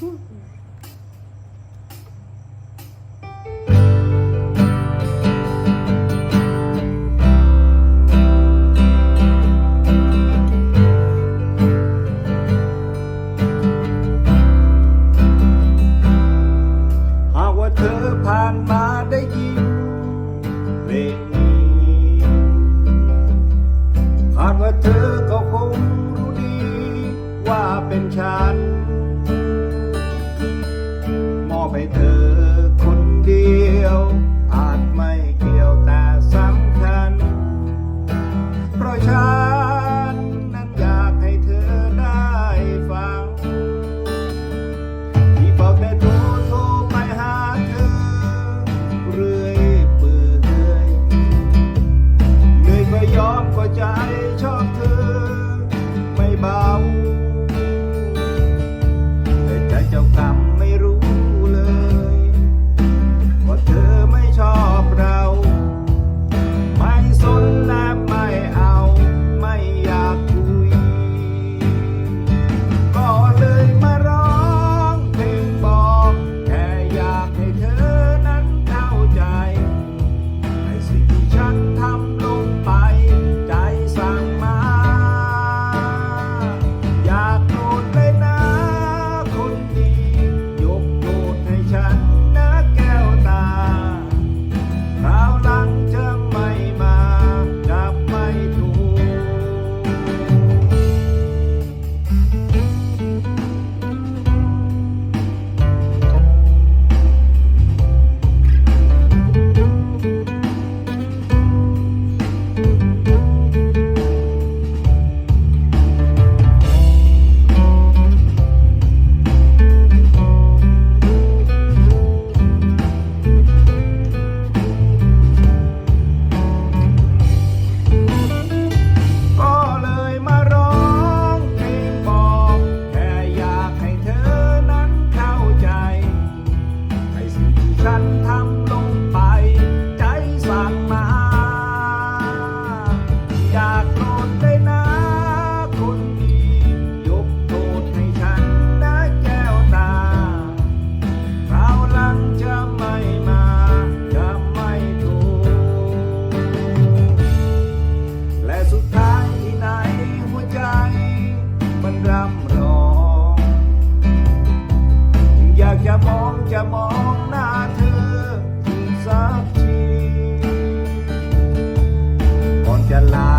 หากว่าเธอผ่านมา อบให้เธอคนเดียว อาจไม่เกี่ยวแต่สำคัญเพราะฉัน cut. la